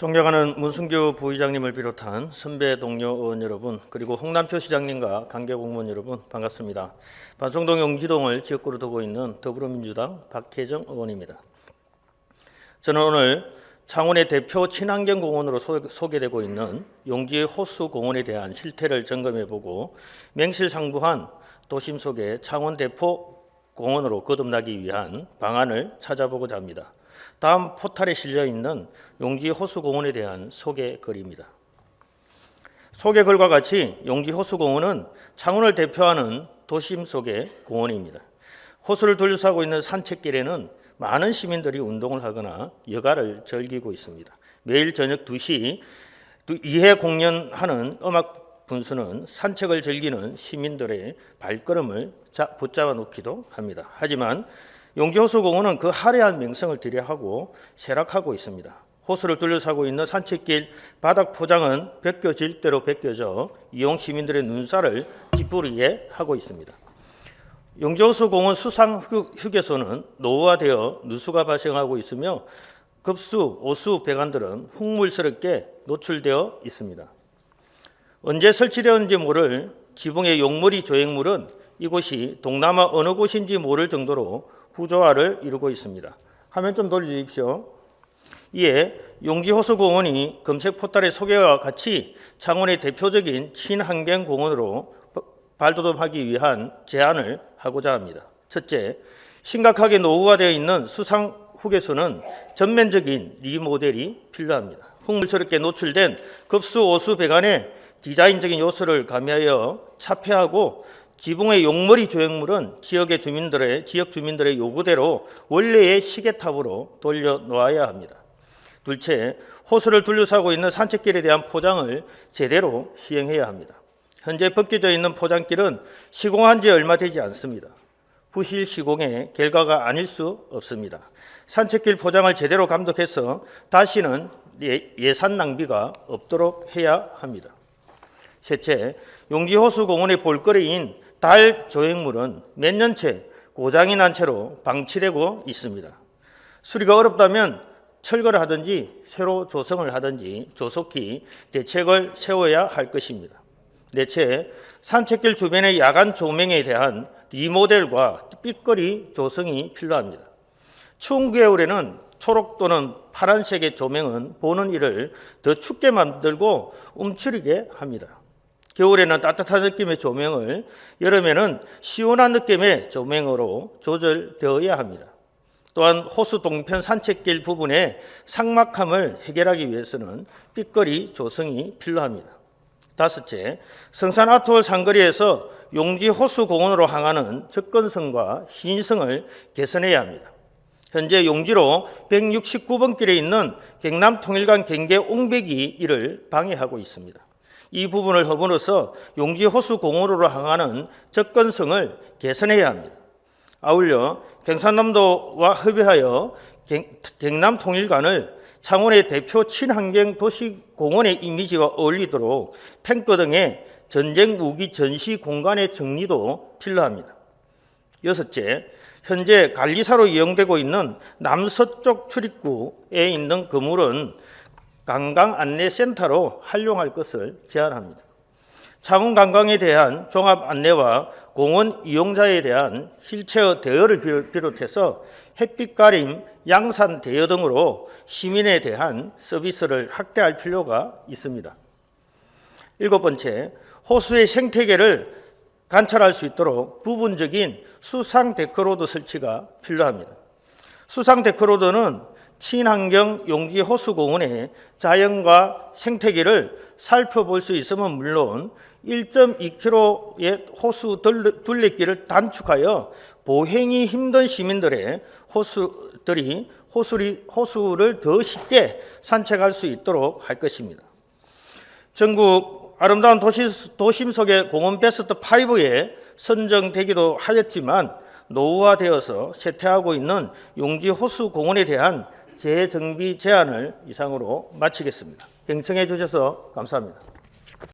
존경하는 문승규 부의장님을 비롯한 선배 동료 의원 여러분 그리고 홍남표 시장님과 관계 공무원 여러분 반갑습니다. 반송동 용지동을 지역구로 두고 있는 더불어민주당 박혜정 의원입니다. 저는 오늘 창원의 대표 친환경 공원으로 소- 소개되고 있는 용지 호수 공원에 대한 실태를 점검해보고 맹실상부한 도심 속의 창원 대포 공원으로 거듭나기 위한 방안을 찾아보고자 합니다. 다음 포탈에 실려 있는 용지 호수 공원에 대한 소개 글입니다. 소개 글과 같이 용지 호수 공원은 창원을 대표하는 도심 속의 공원입니다. 호수를 둘러싸고 있는 산책길에는 많은 시민들이 운동을 하거나 여가를 즐기고 있습니다. 매일 저녁 2시 이해 공연하는 음악 분수는 산책을 즐기는 시민들의 발걸음을 자- 붙잡아 놓기도 합니다. 하지만 용지호수공원은 그 화려한 명성을 들여하고 쇠락하고 있습니다. 호수를 둘러싸고 있는 산책길 바닥 포장은 벗겨질 대로 벗겨져 이용 시민들의 눈살을 찌푸리게 하고 있습니다. 용조수 공원 수상 휴- 휴게소는 노후화되어 누수가 발생하고 있으며 급수, 오수 배관들은 흙물스럽게 노출되어 있습니다. 언제 설치되었는지 모를 지붕의 용머리 조형물은 이곳이 동남아 어느 곳인지 모를 정도로 구조화를 이루고 있습니다. 화면 좀 돌려주십시오. 이에 용지호수공원이 검색 포털의 소개와 같이 창원의 대표적인 친환경 공원으로 발돋움하기 위한 제안을 하고자 합니다. 첫째, 심각하게 노후화되어 있는 수상 휴게소는 전면적인 리모델이 필요합니다. 흙물스럽게 노출된 급수 오수 배관에 디자인적인 요소를 가미하여 차폐하고 지붕의 용머리 조형물은 지역의 주민들의 지역 주민들의 요구대로 원래의 시계탑으로 돌려 놓아야 합니다. 둘째, 호수를 둘러싸고 있는 산책길에 대한 포장을 제대로 시행해야 합니다. 현재 벗겨져 있는 포장길은 시공한 지 얼마 되지 않습니다. 부실 시공의 결과가 아닐 수 없습니다. 산책길 포장을 제대로 감독해서 다시는 예- 예산 낭비가 없도록 해야 합니다. 셋째, 용지호수공원의 볼거리인 달 조형물은 몇 년째 고장이 난 채로 방치되고 있습니다. 수리가 어렵다면 철거를 하든지 새로 조성을 하든지 조속히 대책을 세워야 할 것입니다. 넷째, 산책길 주변의 야간 조명에 대한 리모델과 삐거리 조성이 필요합니다. 추운 겨울에는 초록 또는 파란색의 조명은 보는 이를 더 춥게 만들고 움츠리게 합니다. 겨울에는 따뜻한 느낌의 조명을, 여름에는 시원한 느낌의 조명으로 조절되어야 합니다. 또한 호수 동편 산책길 부분의 상막함을 해결하기 위해서는 삐거리 조성이 필요합니다. 다섯째, 성산 아트홀 상거리에서 용지 호수 공원으로 향하는 접근성과 신성을 개선해야 합니다. 현재 용지로 169번 길에 있는 경남 통일간 경계 옹백이 이를 방해하고 있습니다. 이 부분을 허물어서 용지 호수 공원으로 향하는 접근성을 개선해야 합니다. 아울러 경상남도와 협의하여 경- 경남 통일간을 창원의 대표 친환경 도시 공원의 이미지와 어울리도록 탱크 등의 전쟁 무기 전시 공간의 정리도 필요합니다. 여섯째, 현재 관리사로 이용되고 있는 남서쪽 출입구에 있는 건물은 관광 안내센터로 활용할 것을 제안합니다. 창원 관광에 대한 종합 안내와 공원 이용자에 대한 휠체어 대여를 비롯- 비롯해서 햇빛 가림, 양산 대여 등으로 시민에 대한 서비스를 확대할 필요가 있습니다. 일곱 번째, 호수의 생태계를 관찰할 수 있도록 부분적인 수상 데크로드 설치가 필요합니다. 수상 데크로드는 친환경 용지 호수공원의 자연과 생태계를 살펴볼 수 있으면 물론 1.2km의 호수 둘레- 둘레길을 단축하여 보행이 힘든 시민들의 호수들이 호수리, 호수를 더 쉽게 산책할 수 있도록 할 것입니다. 전국 아름다운 도시, 도심 속의 공원 베스트 5에 선정되기도 하였지만 노후화되어서 쇠퇴하고 있는 용지 호수 공원에 대한 재정비 제안을 이상으로 마치겠습니다. 경청해 주셔서 감사합니다.